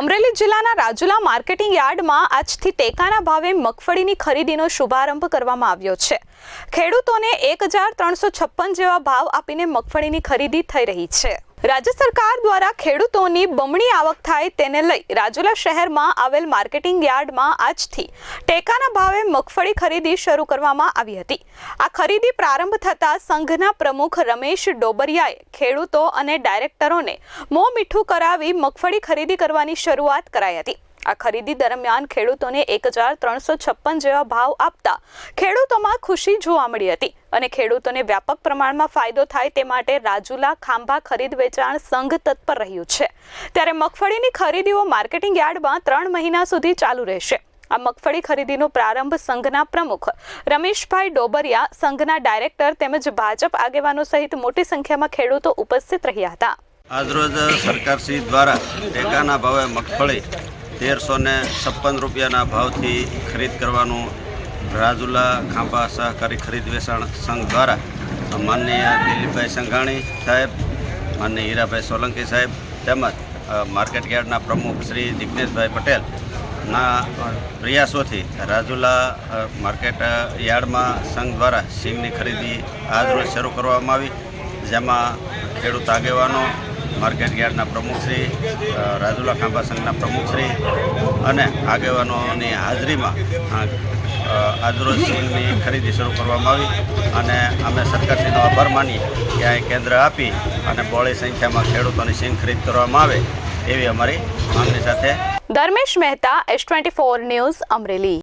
અમરેલી જિલ્લાના રાજુલા માર્કેટિંગ યાર્ડમાં આજથી ટેકાના ભાવે મગફળીની ખરીદીનો શુભારંભ કરવામાં આવ્યો છે. ખેડૂતોને એક જેવા ભાવ આપીને મગફળીની ખરીદી થઈ રહી છે. રાજ્ય સરકાર દ્વારા ખેડૂતોની બમણી આવક થાય તેને લઈ રાજુલા શહેરમાં આવેલ માર્કેટિંગ યાર્ડમાં આજથી ટેકાના ભાવે મગફળી ખરીદી શરૂ કરવામાં આવી હતી. આ ખરીદી પ્રારંભ થતાં સંઘના પ્રમુખ રમેશ ડોબરિયાએ ખેડૂતો અને ડાયરેક્ટરોને મોં મીઠું કરાવી મગફળી ખરીદી કરવાની શરૂઆત કરાઈ હતી. આ ખરીદી દરમિયાન ખેડૂતોને એક હજાર ત્રણસો છપ્પન જેવા ભાવ આપતા ખેડૂતોમાં ખુશી જોવા મળી હતી અને ખેડૂતોને વ્યાપક પ્રમાણમાં ફાયદો થાય તે માટે રાજુલા ખાંભા ખરીદ વેચાણ સંઘ તત્પર રહ્યું છે. ત્યારે મગફળીની ખરીદીઓ માર્કેટિંગ યાર્ડમાં ત્રણ મહિના સુધી ચાલુ રહેશે. આ મગફળી ખરીદીનો પ્રારંભ સંઘના પ્રમુખ રમેશભાઈ ડોબરિયા, સંઘના ડાયરેક્ટર તેમજ ભાજપ આગેવાનો સહિત મોટી સંખ્યામાં ખેડૂતો ઉપસ્થિત રહ્યા હતા. આજરોજ સરકારશ્રી દ્વારા ટેકાના ભાવે મગફળી તેરસો ને છપ્પન રૂપિયાના ભાવથી ખરીદ કરવાનું રાજુલા ખાંભા સહકારી ખરીદ વેચાણ સંઘ દ્વારા. માનનીય દિલીપભાઈ સંઘાણી સાહેબ, માનનીય હીરાભાઈ સોલંકી સાહેબ તેમજ માર્કેટ યાર્ડના પ્રમુખ શ્રી જિજ્ઞેશભાઈ પટેલ ના પ્રયાસોથી રાજુલા માર્કેટ યાર્ડમાં સંઘ દ્વારા સિંગની ખરીદી આજરોજ શરૂ કરવામાં આવી, જેમાં ખેડૂત આગેવાનો માર્કેટ યાર્ડના પ્રમુખશ્રી રાજુલા ખાંભા સંઘના પ્રમુખશ્રી અને આગેવાનોની હાજરીમાં આજરોજ સિંગની ખરીદી શરૂ કરવામાં આવી અને અમે સરકારશ્રીનો આભાર માની કે અહીં કેન્દ્ર આપી અને બહોળી સંખ્યામાં ખેડૂતોની સિંગ ખરીદ કરવામાં આવે એવી અમારી માંગણી સાથે Dharmesh Mehta, S twenty four news Amreli.